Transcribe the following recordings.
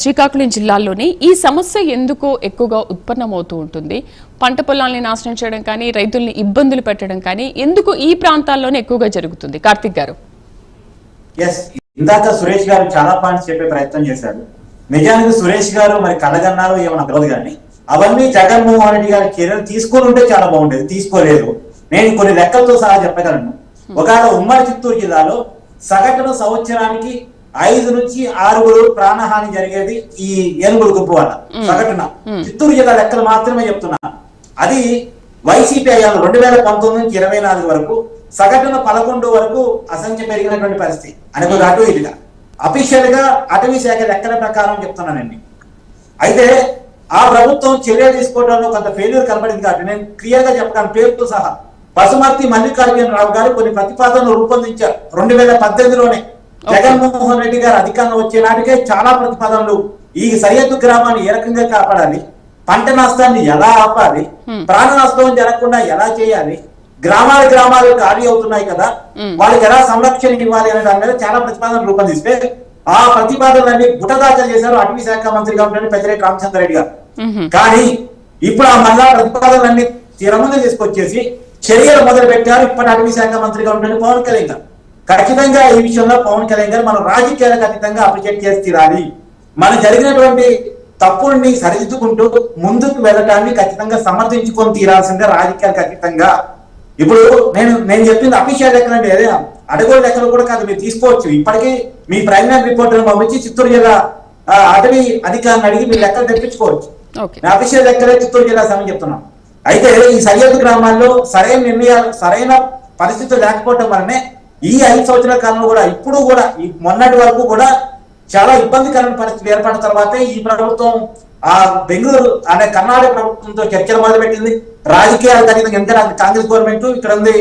శ్రీకాకుళం జిల్లాలోని ఈ సమస్య ఎందుకు ఎక్కువగా ఉత్పన్నమవుతూ ఉంటుంది. పంట పొలాల్ని నాశనం చేయడం కానీ రైతుల్ని ఇబ్బందులు పెట్టడం కానీ ఎందుకు ఈ ప్రాంతాల్లోనే ఎక్కువగా జరుగుతుంది? కార్తిక్ గారు. ఇందాక సురేష్ గారు చాలా పాయింట్స్ చెప్పే ప్రయత్నం చేశారు. నిజానికి సురేష్ గారు మరి కలగన్నారు ఏమన్నా తెలియదు కానీ అవన్నీ జగన్మోహన్ రెడ్డి గారి చర్యలు తీసుకొని ఉంటే చాలా బాగుండేది తీసుకోలేదు. నేను కొన్ని లెక్కలతో సహా చెప్పగలను. ఒకవేళ ఉమ్మడి చిత్తూరు జిల్లాలో సగటున సంవత్సరానికి ఐదు నుంచి ఆరుగురు ప్రాణహాని జరిగేది ఈ ఏనుగుల గుంపు వల్ల. సగటున. చిత్తూరు జిల్లా లెక్కలు మాత్రమే చెప్తున్నా. అది వైసీపీ అయ్యాను రెండు వేల పంతొమ్మిది నుంచి ఇరవై నాలుగు వరకు సగటున పదకొండు వరకు అసంఖ్య పెరిగినటువంటి పరిస్థితి. అని కొద్దిగా అటు ఇటుగా. అఫీషియల్గా అటవీ శాఖ లెక్కల ప్రకారం చెప్తున్నానండి అయితే ఆ ప్రభుత్వం చర్యలు తీసుకోవడంలో కొంత ఫెయిల్యూర్ కనబడింది కాబట్టి నేను క్లియర్గా చెప్పగలను. పేరుతో సహా పశుమర్తి మల్లికార్జున రావు గారు కొన్ని ప్రతిపాదనలు రూపొందించారు. రెండు వేల పద్దెనిమిదిలోనే. జగన్మోహన్ రెడ్డి గారు అధికారంలో వచ్చే నాటికే చాలా ప్రతిపాదనలు. ఈ సరిహద్దు గ్రామాన్ని ఏ రకంగా కాపాడాలి? పంట నష్టాన్ని ఎలా ఆపాలి? ప్రాణ నష్టం జరగకుండా ఎలా చేయాలి? గ్రామాల గ్రామాలు ఖాళీ అవుతున్నాయి కదా. వాళ్ళకి ఎలా సంరక్షణ ఇవ్వాలి అనే దాని మీద చాలా ప్రతిపాదనలు రూపొందిస్తే ఆ ప్రతిపాదనలన్నీ బుటదాఖలు చేశారు అటవీ శాఖ మంత్రిగా ఉంటున్న పెద్దిరెడ్డి రామచంద్రరెడ్డి గారు. మ్హూ. కానీ ఇప్పుడు ఆ మళ్ళా ప్రతిపాదనలన్నీ తీరముందు తీసుకొచ్చేసి చర్యలు మొదలు పెట్టారు ఇప్పటి అటవీ శాఖ మంత్రిగా ఉంటున్న పవన్ కళ్యాణ్ గారు. ఖచ్చితంగా ఈ విషయంలో పవన్ కళ్యాణ్ గారు మనం రాజకీయాలకు అతీతంగా అప్రిషియేట్ చేసి తీరాలి. మన జరిగినటువంటి తప్పుల్ని సరిదిద్దుకుంటూ ముందుకు వెళ్ళటాన్ని ఖచ్చితంగా సమర్థించుకొని తీరాల్సిందే రాజకీయాలకు అతీతంగా. ఇప్పుడు నేను నేను చెప్పింది అఫీషియల్ లెక్కలు అంటే అదే. అడగోలు లెక్కలు కూడా కాదు మీరు తీసుకోవచ్చు. ఇప్పటికీ మీ ప్రైమరీ రిపోర్టర్ పంపించి చిత్తూరు జిల్లా అటవీ అధికారిని అడిగి మీ లెక్కలు తెప్పించుకోవచ్చు. నేను అఫీషియల్ లెక్కలే చిత్తూరు జిల్లా సమయం చెప్తున్నాను అయితే ఈ సరిహద్దు గ్రామాల్లో సరైన నిర్ణయాలు సరైన పరిస్థితులు లేకపోవటం వల్లనే ఈ ఐదు సంవత్సరాల కాలంలో కూడా ఇప్పుడు కూడా ఈ మొన్నటి వరకు కూడా చాలా ఇబ్బందికరమైన పరిస్థితులు ఏర్పడిన తర్వాతే ఈ ప్రభుత్వం ఆ బెంగళూరు అనే కర్ణాటక ప్రభుత్వంతో చర్చలు మొదలుపెట్టింది. రాజకీయాలు ఎందుకంటే అది కాంగ్రెస్ గవర్నమెంట్ ఇక్కడ ఉంది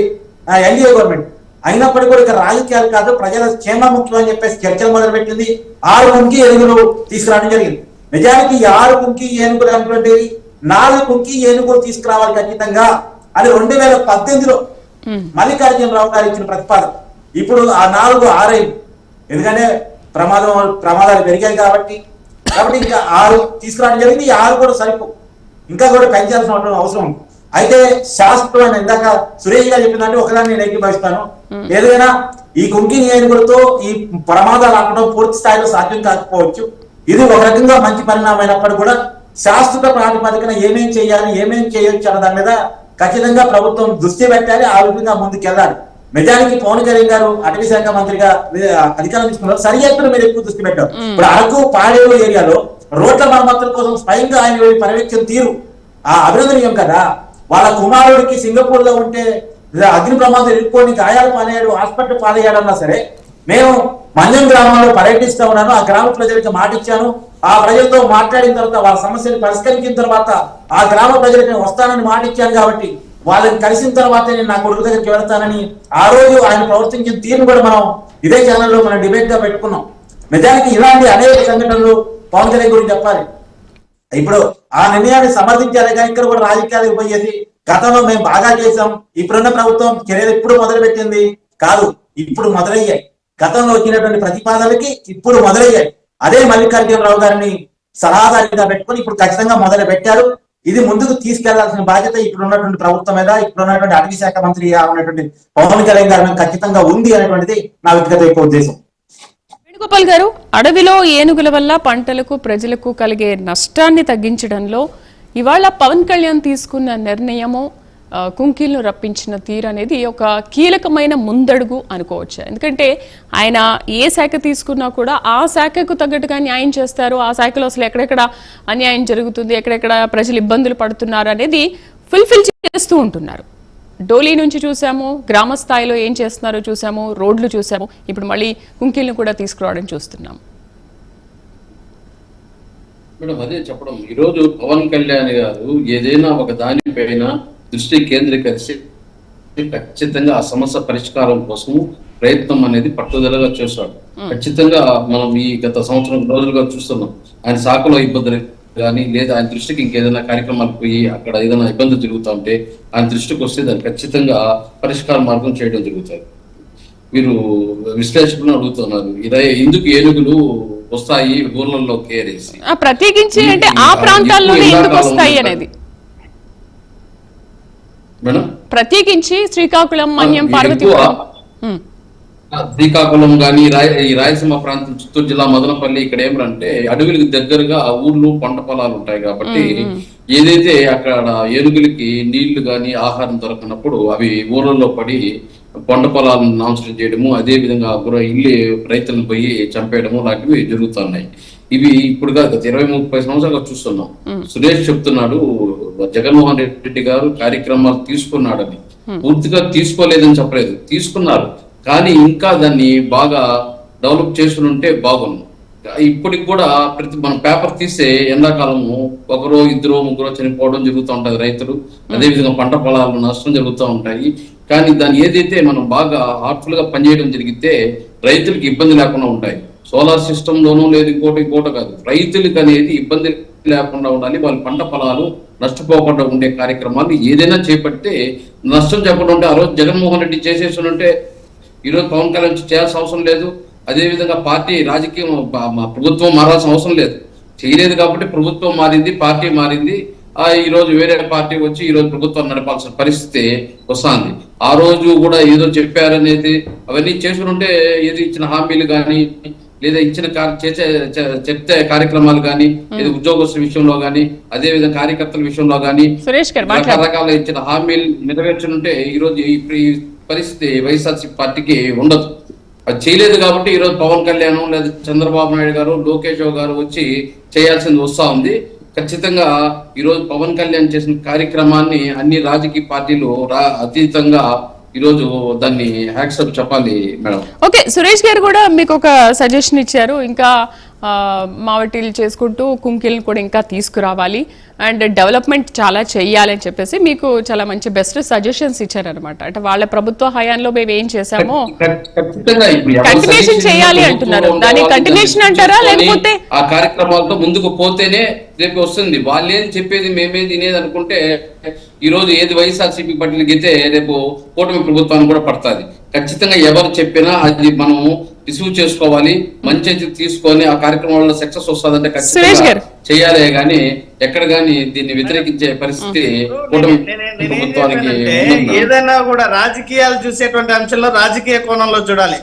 ఎన్డీఏ గవర్నమెంట్. అయినప్పటికీ కూడా ఇక్కడ రాజకీయాలు కాదు ప్రజల క్షేమ ముఖ్యం అని చెప్పేసి చర్చలు మొదలుపెట్టింది. ఆరు కుంకి ఏనుగులు తీసుకురావడం జరిగింది. నిజానికి ఈ ఆరు కుంకి ఏనుగులు అనేటువంటి నాలుగు కుంకి ఏనుగులు తీసుకురావాలి ఖచ్చితంగా. అని రెండు వేల పద్దెనిమిదిలో మల్లికార్జునరావు గారు ఇచ్చిన ప్రతిపాదన. ఇప్పుడు ఆ నాలుగు ఆరైదు ఎందుకంటే ప్రమాదం ప్రమాదాలు పెరిగాయి కాబట్టి. కాబట్టి ఇంకా ఆరు తీసుకురావడం జరిగింది. ఈ ఆరు కూడా సరిపో. ఇంకా కూడా పెంచాల్సిన అవసరం ఉంది. అయితే శాస్త్రమైన ఇందాక సురేష్ గారు చెప్పిందంటే ఒకదాన్ని నేను ఏకీభవిస్తాను. ఏదైనా ఈ కుంకి ఏనుగులతో ఈ ప్రమాదాలు ఆపడం పూర్తి స్థాయిలో సాధ్యం కాకపోవచ్చు. ఇది ఒక రకంగా మంచి పరిణామం అయినప్పటికీ కూడా శాశ్వత ప్రాతిపదికన ఏమేం చేయాలి ఏమేం చేయొచ్చు అన్న దాని మీద ఖచ్చితంగా ప్రభుత్వం దృష్టి పెట్టాలి. ఆ విధంగా ముందుకు వెళ్ళాలి నిజానికి పవన్ కళ్యాణ్ గారు అటవీ శాఖ మంత్రిగా అధికారం తీసుకున్నారు. సరిహద్దుల మీద ఎక్కువ దృష్టి పెట్టారు. ఇప్పుడు అరకు పాడేరు ఏరియాలో రోడ్ల మరమ్మతుల కోసం స్వయంగా ఆయన పర్యవేక్షణ తీరు. ఆ అభినందనీయం కదా. వాళ్ళ కుమారుడికి సింగపూర్లో ఉంటే అగ్ని ప్రమాదం ఎదుర్కొని గాయాలు పాలయ్యాడు హాస్పిటల్ పాలయ్యాడన్నా సరే నేను మంజం గ్రామంలో పర్యటిస్తా ఉన్నాను ఆ గ్రామ ప్రజలకి మాట ఇచ్చాను. ఆ ప్రజలతో మాట్లాడిన తర్వాత వాళ్ళ సమస్యలు పరిష్కరించిన తర్వాత ఆ గ్రామ ప్రజలకు నేను వస్తానని మాట ఇచ్చాను కాబట్టి వాళ్ళని కలిసిన తర్వాత నేను నా కొడుకు దగ్గరికి వెళ్తానని ఆ రోజు ఆయన ప్రవర్తించిన తీరును కూడా మనం ఇదే ఛానల్లో మనం డిబేట్గా పెట్టుకున్నాం. నిజానికి ఇలాంటి అనేక సంఘటనలు పవన్ కళ్యాణ్ గురించి చెప్పాలి. ఇప్పుడు ఆ నిర్ణయాన్ని సమర్థించాలి కానీ ఇక్కడ కూడా రాజకీయాలు పోయేసి గతంలో మేము బాగా చేసాం ఇప్పుడున్న ప్రభుత్వం చర్యలు ఇప్పుడు మొదలు పెట్టింది కాదు ఇప్పుడు మొదలయ్యాయి. గతంలో వచ్చినటువంటి ప్రతిపాదనలకి ఇప్పుడు మొదలయ్యాయి. అదే మల్లికార్జునరావు గారిని సలహాదారిగా పెట్టుకొని ఇప్పుడు ఖచ్చితంగా మొదలు పెట్టారు ఇది ముందుకు తీసుకెళ్ళాల్సిన బాధ్యత ఇప్పుడు ఉన్నటువంటి ప్రభుత్వం మీద ఇప్పుడు ఉన్నటువంటి అటవీ శాఖ మంత్రి ఉన్నటువంటి పవన్ కళ్యాణ్ గారి మీద ఖచ్చితంగా ఉంది అనేటువంటిది నా వ్యక్తిగత యొక్క ఉద్దేశం. వేణుగోపాల్ గారు అడవిలో ఏనుగుల వల్ల పంటలకు ప్రజలకు కలిగే నష్టాన్ని తగ్గించడంలో ఇవాళ పవన్ కళ్యాణ్ తీసుకున్న నిర్ణయము కుంకీలను రప్పించిన తీరు అనేది ఒక కీలకమైన ముందడుగు అనుకోవచ్చు? ఎందుకంటే ఆయన ఏ శాఖ తీసుకున్నా కూడా ఆ శాఖకు తగ్గట్టుగా న్యాయం చేస్తారు. ఆ శాఖలో అసలు ఎక్కడెక్కడ అన్యాయం జరుగుతుంది ఎక్కడెక్కడ ప్రజలు ఇబ్బందులు పడుతున్నారు అనేది ఫుల్ఫిల్ చేస్తూ ఉంటున్నారు. డోలీ నుంచి చూసాము గ్రామ స్థాయిలో ఏం చేస్తున్నారో చూసాము రోడ్లు చూసాము ఇప్పుడు మళ్ళీ కుంకీలను కూడా తీసుకురావడం చూస్తున్నాం. మేడం అదే చెప్పడం. ఈరోజు పవన్ కళ్యాణ్ గారు ఏదైనా ఒక దానిపైన దృష్టి కేంద్రీకరిస్తే ఖచ్చితంగా ఆ సమస్య పరిష్కారం కోసం ప్రయత్నం అనేది పట్టుదలగా చేశాడు ఖచ్చితంగా మనం ఈ గత సంవత్సరం రోజులుగా చూస్తున్నాం. ఆయన శాఖలో ఇబ్బందులు కానీ లేదా ఆయన దృష్టికి ఇంకేదైనా కార్యక్రమాలు పోయి అక్కడ ఏదైనా ఇబ్బంది జరుగుతూ ఉంటే ఆయన దృష్టికి వస్తే దాన్ని ఖచ్చితంగా పరిష్కార మార్గం చేయడం జరుగుతుంది. మీరు విశ్లేషకులను అడుగుతున్నారు. ఇదే ఎందుకు ఏనుగులు వస్తాయి ఊర్లలో కేరేసి. ప్రత్యేకించి అంటే ఆ ప్రాంతాల్లోనే ఎక్కువ ఎందుకు వస్తాయి. అనేది. ప్రత్యేకించి శ్రీకాకుళం మన్యం పార్వతీపురం ఉమ్, శ్రీకాకుళం గాని రాయ ఈ రాయలసీమ ప్రాంతం చిత్తూరు జిల్లా మదనపల్లి ఇక్కడ ఏమంటే అడవులకు దగ్గరగా ఊర్లు పంట పొలాలు ఉంటాయి కాబట్టి ఏదైతే అక్కడ ఏనుగులకి నీళ్ళు గాని ఆహారం దొరకనప్పుడు అవి ఊర్లలో పడి పంట పొలాలను నాశనం చేయడము అదే విధంగా ఇల్లు రైతులను పోయి చంపేయడము లాంటివి జరుగుతున్నాయి. ఇవి ఇప్పుడు కాదు గత ఇరవై ముప్పై సంవత్సరాలుగా చూస్తున్నాం. సురేష్ చెప్తున్నాడు జగన్మోహన్ రెడ్డి గారు కార్యక్రమాలు తీసుకున్నాడని. పూర్తిగా తీసుకోలేదని చెప్పలేదు. తీసుకున్నారు. కానీ ఇంకా దాన్ని బాగా డెవలప్ చేసుకుని ఉంటే బాగుంది ఇప్పటికి కూడా ప్రతి మనం పేపర్ తీస్తే ఎండాకాలము ఒకరో ఇద్దరు ముగ్గురు చనిపోవడం జరుగుతూ ఉంటది రైతులు. అదే విధంగా పంట పొలాలు నష్టం జరుగుతూ ఉంటాయి. కానీ దాన్ని ఏదైతే మనం బాగా హార్ట్ఫుల్గా పనిచేయడం జరిగితే రైతులకు ఇబ్బంది లేకుండా ఉంటాయి. సోలార్ సిస్టమ్ లోనూ లేదు ఇంకోటి ఇంకోటి కాదు. రైతులకు అనేది ఇబ్బంది లేకుండా ఉండాలి. వాళ్ళ పంట పొలాలు నష్టపోకుండా ఉండే కార్యక్రమాలు ఏదైనా చేపడితే నష్టం చెప్పకుండా ఉంటే ఆ రోజు జగన్మోహన్ రెడ్డి చేసేసి ఉంటే ఈ రోజు పవన్ కళ్యాణ్ చేయాల్సిన అవసరం లేదు. అదే విధంగా పార్టీ రాజకీయం ప్రభుత్వం మారాల్సిన అవసరం లేదు. చేయలేదు కాబట్టి ప్రభుత్వం మారింది పార్టీ మారింది. ఆ ఈరోజు వేరే పార్టీ వచ్చి ఈరోజు ప్రభుత్వం నడపాల్సిన పరిస్థితి వస్తుంది. ఆ రోజు కూడా ఏదో చెప్పారనేది అవన్నీ చేసుకుంటే ఏది ఇచ్చిన హామీలు కానీ లేదా ఇచ్చిన చేసే చెప్తే కార్యక్రమాలు కానీ లేదా ఉద్యోగస్తుల విషయంలో కానీ అదే విధంగా కార్యకర్తల విషయంలో కానీ రకరకాల ఇచ్చిన హామీలు నెరవేర్చనుంటే ఈ రోజు ఈ పరిస్థితి వైఎస్ఆర్సీ పార్టీకి ఉండదు. అది చేయలేదు కాబట్టి ఈ రోజు పవన్ కళ్యాణ్ లేదా చంద్రబాబు నాయుడు గారు లోకేష్ గారు వచ్చి చేయాల్సింది వస్తా ఉంది. ఖచ్చితంగా ఈ రోజు పవన్ కళ్యాణ్ చేసిన కార్యక్రమాన్ని అన్ని రాజకీయ పార్టీలు రా అతీతంగా ఈ రోజు దాన్ని హ్యాక్స్ చెప్పాలి మేడం. ఓకే సురేష్ గారు కూడా మీకు ఒక సజెషన్ ఇచ్చారు. ఇంకా మావటీలు చేసుకుంటూ కుంకిల్ని కూడా ఇంకా తీసుకురావాలి అండ్ డెవలప్మెంట్ చాలా చెయ్యాలి అని చెప్పేసి మీకు చాలా మంచి బెస్ట్ సజెషన్స్ ఇచ్చారనమాట అంటే వాళ్ళ ప్రభుత్వ హయాంలో మేము ఏం Continuation సజెషన్ చేయాలి అంటున్నారు. దాని దాన్ని అంటారా? లేకపోతే- ఆ కార్యక్రమాలతో ముందుకు పోతేనే రేపు వస్తుంది వాళ్ళేం చెప్పేది మేమే తినేది అనుకుంటే ఈ రోజు ఏది వైఎస్ఆర్సీపీ పట్టిన గీతే రేపు కూటమి ప్రభుత్వానికి కూడా పడుతుంది ఖచ్చితంగా ఎవరు చెప్పినా అది మనం రిసీవ్ చేసుకోవాలి మంచి తీసుకొని ఆ కార్యక్రమంలో సక్సెస్ వస్తుందంటే ఖచ్చితంగా. చేయాలి గానీ ఎక్కడ గానీ దీన్ని వ్యతిరేకించే పరిస్థితి. ఏదైనా కూడా రాజకీయాలు చూసేటువంటి అంశంలో రాజకీయ కోణంలో చూడాలి